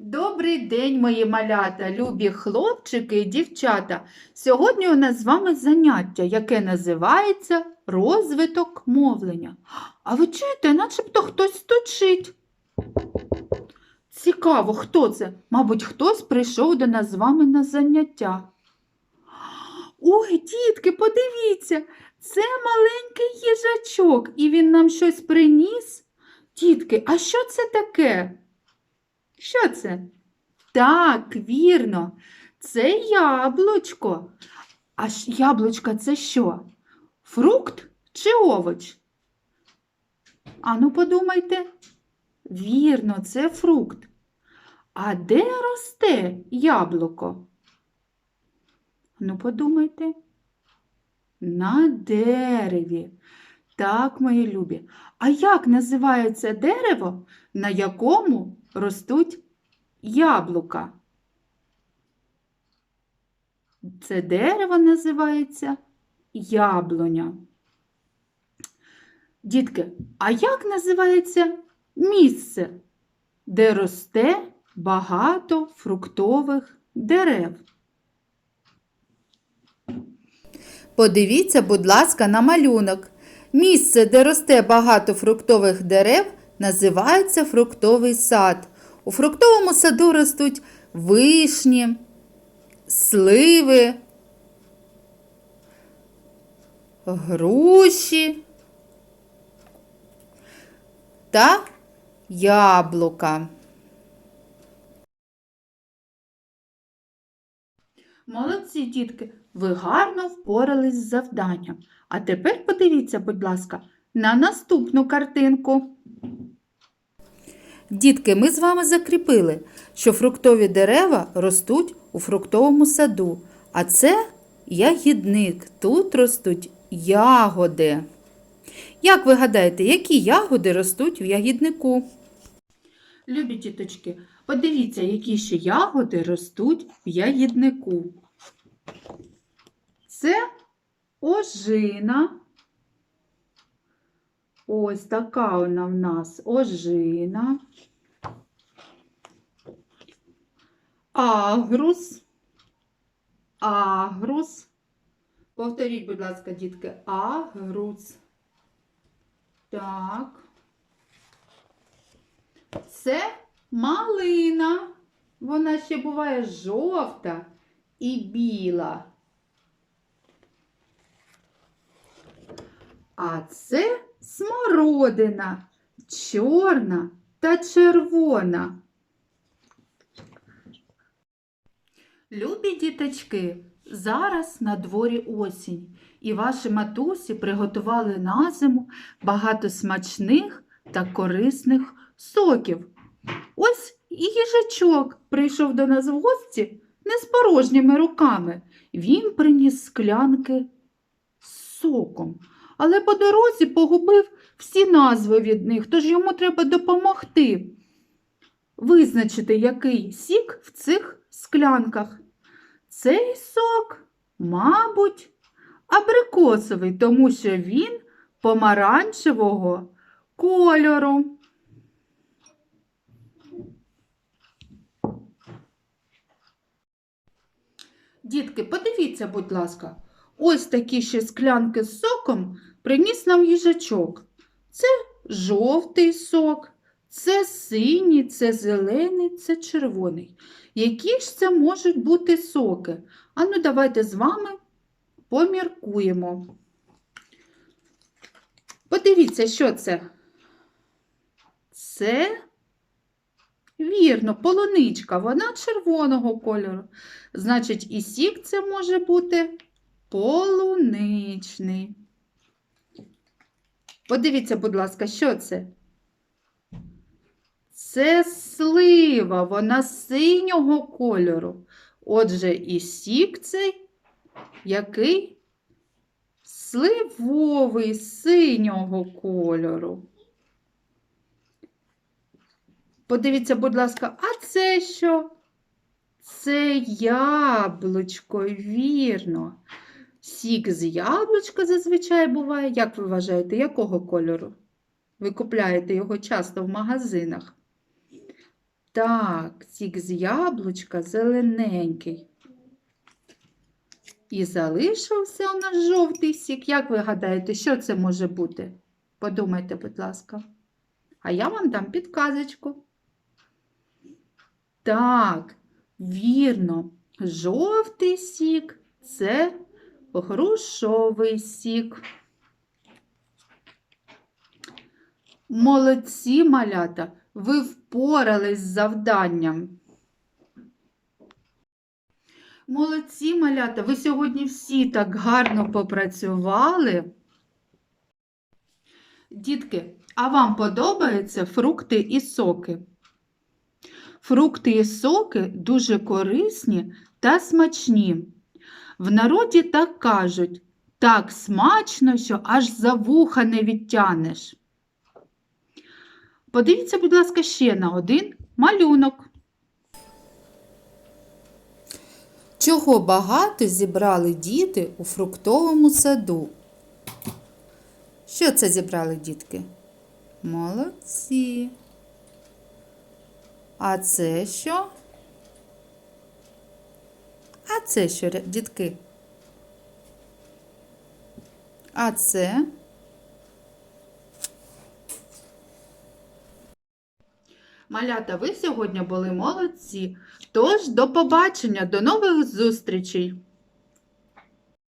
Добрий день, мої малята, любі хлопчики і дівчата. Сьогодні у нас з вами заняття, яке називається розвиток мовлення. А ви чуєте, начебто хтось стучить. Цікаво, хто це? Мабуть, хтось прийшов до нас з вами на заняття. Ой, дітки, подивіться, це маленький їжачок, і він нам щось приніс. Дітки, а що це таке? Що це? Так, вірно, це яблучко. А яблучко це що? Фрукт чи овоч? Ану, подумайте. Вірно, це фрукт. А де росте яблуко? Ну, подумайте. На дереві. Так, мої любі. А як називається дерево, на якому ростуть яблука? Це дерево називається яблуня. Дітки, а як називається місце, де росте багато фруктових дерев? Подивіться, будь ласка, на малюнок. Місце, де росте багато фруктових дерев, називається фруктовий сад. У фруктовому саду ростуть вишні, сливи, груші та яблука. Молодці, дітки, ви гарно впорались з завданням. А тепер подивіться, будь ласка, на наступну картинку. Дітки, ми з вами закріпили, що фруктові дерева ростуть у фруктовому саду, а це ягідник. Тут ростуть ягоди. Як ви гадаєте, які ягоди ростуть в ягіднику? Любі діточки, подивіться, які ще ягоди ростуть в ягіднику. Це ожина. Ось така вона в нас ожина. Агрус. Агрус. Повторіть, будь ласка, дітки, агрус. Так. Це малина. Вона ще буває жовта і біла. А це смородина, чорна та червона. Любі діточки, зараз на дворі осінь, і ваші матусі приготували на зиму багато смачних та корисних соків. Ось і їжачок прийшов до нас в гості не з порожніми руками. Він приніс склянки з соком, але по дорозі погубив всі назви від них, тож йому треба допомогти визначити, який сік в цих склянках. Цей сок, мабуть, абрикосовий, тому що він помаранчевого кольору. Дітки, подивіться, будь ласка, ось такі ще склянки з соком приніс нам їжачок. Це жовтий сок, це синій, це зелений, це червоний. Які ж це можуть бути соки? А ну давайте з вами поміркуємо. Подивіться, що це? Це, вірно, полуничка, вона червоного кольору. Значить, і сік це може бути полуничний. Подивіться, будь ласка, що це? Це слива, вона синього кольору. Отже, і сік цей який? Сливовий синього кольору. Подивіться, будь ласка, а це що? Це яблучко, вірно. Сік з яблучка зазвичай буває. Як ви вважаєте, якого кольору? Ви купляєте його часто в магазинах. Так, сік з яблучка зелененький. І залишився у нас жовтий сік. Як ви гадаєте, що це може бути? Подумайте, будь ласка. А я вам дам підказочку. Так, вірно, жовтий сік це грушовий сік. Молодці, малята, ви впорались з завданням. Молодці, малята, ви сьогодні всі так гарно попрацювали. Дітки, а вам подобаються фрукти і соки? Фрукти і соки дуже корисні та смачні. В народі так кажуть, так смачно, що аж за вуха не відтянеш. Подивіться, будь ласка, ще на один малюнок. Чого багато зібрали діти у фруктовому саду? Що це зібрали дітки? Молодці. А це що? А це що, дітки? А це? Малята, ви сьогодні були молодці. Тож, до побачення, до нових зустрічей!